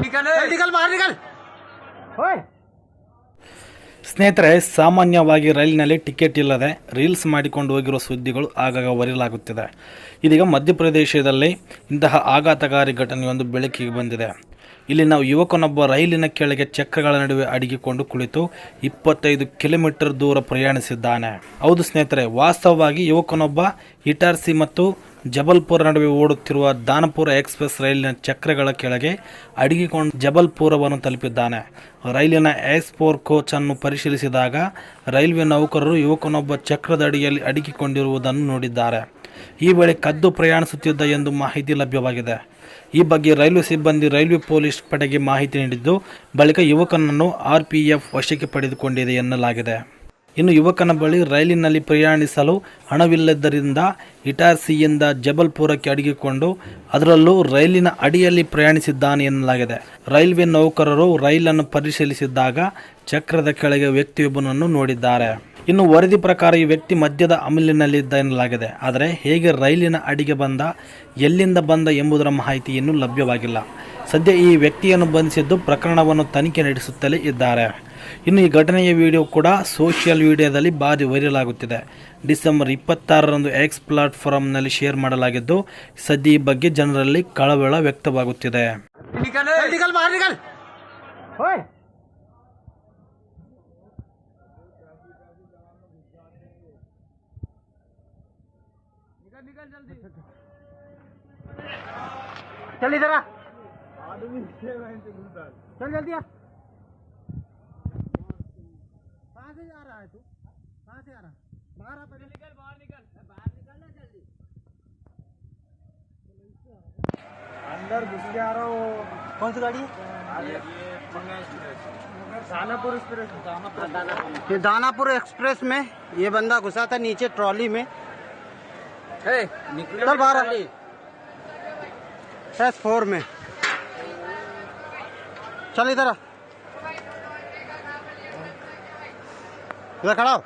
निकल बाहर निकल ओए ಸ್ನೇಹಿತರೆ ಸಾಮಾನ್ಯವಾಗಿ ರೈಲಿನಲ್ಲಿ ಟಿಕೆಟ್ ಇಲ್ಲದೆ ರೀಲ್ಸ್ ಮಾಡಿಕೊಂಡು ಹೋಗಿರುವ ಸುದ್ದಿಗಳು ಆಗಾಗ ವರಿಲಾಗುತ್ತಿದೆ ಇದೀಗ ಮಧ್ಯಪ್ರದೇಶದಲ್ಲಿ ಇಂತಹ ಆಘಾತಕಾರಿ ಘಟನೆಯೊಂದು ಬೆಳಕಿಗೆ ಬಂದಿದೆ ಇಲ್ಲಿ ನಾವು ಯುವಕನೊಬ್ಬ ರೈಲಿನ ಕೆಳಗೆ ಚಕ್ರಗಳ ನಡುವೆ ಅಡಗಿಕೊಂಡು ಕುಳಿತು ಇಪ್ಪತ್ತೈದು ಕಿಲೋಮೀಟರ್ ದೂರ ಪ್ರಯಾಣಿಸಿದ್ದಾನೆ. ಹೌದು ಸ್ನೇಹಿತರೆ, ವಾಸ್ತವವಾಗಿ ಯುವಕನೊಬ್ಬ ಇಟಾರ್ಸಿ ಮತ್ತು ಜಬಲ್ಪುರ ನಡುವೆ ಓಡುತ್ತಿರುವ ದಾನಪುರ ಎಕ್ಸ್ಪ್ರೆಸ್ ರೈಲಿನ ಚಕ್ರಗಳ ಕೆಳಗೆ ಅಡಗಿಕೊಂಡು ಜಬಲ್ಪುರವನ್ನು ತಲುಪಿದ್ದಾನೆ. ರೈಲಿನ ಎಸ್ ಫೋರ್ ಕೋಚ್ ಅನ್ನು ಪರಿಶೀಲಿಸಿದಾಗ ರೈಲ್ವೆ ನೌಕರರು ಯುವಕನೊಬ್ಬ ಚಕ್ರದ ಅಡಿಯಲ್ಲಿ ಅಡಗಿಕೊಂಡಿರುವುದನ್ನು ನೋಡಿದ್ದಾರೆ. ಈ ವೇಳೆ ಕದ್ದು ಪ್ರಯಾಣಿಸುತ್ತಿದ್ದ ಎಂದು ಮಾಹಿತಿ ಲಭ್ಯವಾಗಿದೆ. ಈ ಬಗ್ಗೆ ರೈಲ್ವೆ ಸಿಬ್ಬಂದಿ, ರೈಲ್ವೆ ಪೊಲೀಸ್ ಪಡೆಗೆ ಮಾಹಿತಿ ನೀಡಿದ್ದು, ಬಳಿಕ ಯುವಕನನ್ನು ಆರ್ಪಿಎಫ್ ವಶಕ್ಕೆ ಪಡೆದುಕೊಂಡಿದೆ ಎನ್ನಲಾಗಿದೆ. ಇನ್ನು ಯುವಕನ ಬಳಿ ರೈಲಿನಲ್ಲಿ ಪ್ರಯಾಣಿಸಲು ಹಣವಿಲ್ಲದ್ದರಿಂದ ಇಟಾರ್ಸಿಯಿಂದ ಜಬಲ್ಪುರಕ್ಕೆ ಅಡಗಿಕೊಂಡು ಅದರಲ್ಲೂ ರೈಲಿನ ಅಡಿಯಲ್ಲಿ ಪ್ರಯಾಣಿಸಿದ್ದಾನೆ ಎನ್ನಲಾಗಿದೆ. ರೈಲ್ವೆ ನೌಕರರು ರೈಲನ್ನು ಪರಿಶೀಲಿಸಿದ್ದಾಗ ಚಕ್ರದ ಕೆಳಗೆ ವ್ಯಕ್ತಿಯೊಬ್ಬನನ್ನು ನೋಡಿದ್ದಾರೆ. ಇನ್ನು ವರದಿ ಪ್ರಕಾರ ಈ ವ್ಯಕ್ತಿ ಮದ್ಯದ ಅಮಲಿನಲ್ಲಿದ್ದ ಎನ್ನಲಾಗಿದೆ. ಆದರೆ ಹೇಗೆ ರೈಲಿನ ಅಡಿಗೆ ಬಂದ ಎಲ್ಲಿಂದ ಬಂದ ಎಂಬುದರ ಮಾಹಿತಿ ಇನ್ನೂ ಲಭ್ಯವಾಗಿಲ್ಲ. ಸದ್ಯ ಈ ವ್ಯಕ್ತಿಯನ್ನು ಬಂಧಿಸಿದ್ದು ಪ್ರಕರಣವನ್ನು ತನಿಖೆ ನಡೆಸುತ್ತಲೇ ಇದ್ದಾರೆ. ಇನ್ನು ಈ ಘಟನೆಯ ವಿಡಿಯೋ ಕೂಡ ಸೋಷಿಯಲ್ ಮೀಡಿಯಾದಲ್ಲಿ ಭಾರಿ ವೈರಲ್ ಆಗುತ್ತಿದೆ. ಡಿಸೆಂಬರ್ ಇಪ್ಪತ್ತಾರರಂದು ಎಕ್ಸ್ ಪ್ಲಾಟ್ಫಾರ್ಮ್ನಲ್ಲಿ ಶೇರ್ ಮಾಡಲಾಗಿದ್ದು ಸದ್ಯ ಈ ಬಗ್ಗೆ ಜನರಲ್ಲಿ ಕಳವಳ ವ್ಯಕ್ತವಾಗುತ್ತಿದೆ. निकल निकल जल्दी। चल इधर आ। चल जल्दी आ। कहाँ से जा रहा है तू? कहाँ से आ रहा बाहर आ पहले। निकल बाहर निकल। बाहर निकल ना जल्दी। अंदर घुस के आ रहा हूँ। कौन सी गाड़ी है? दानापुर एक्सप्रेस। दानापुर एक्सप्रेस में ये बंदा घुसा था नीचे ट्रॉली में। चल बाहर एस फोर में। चल इधर इधर खड़ा हो।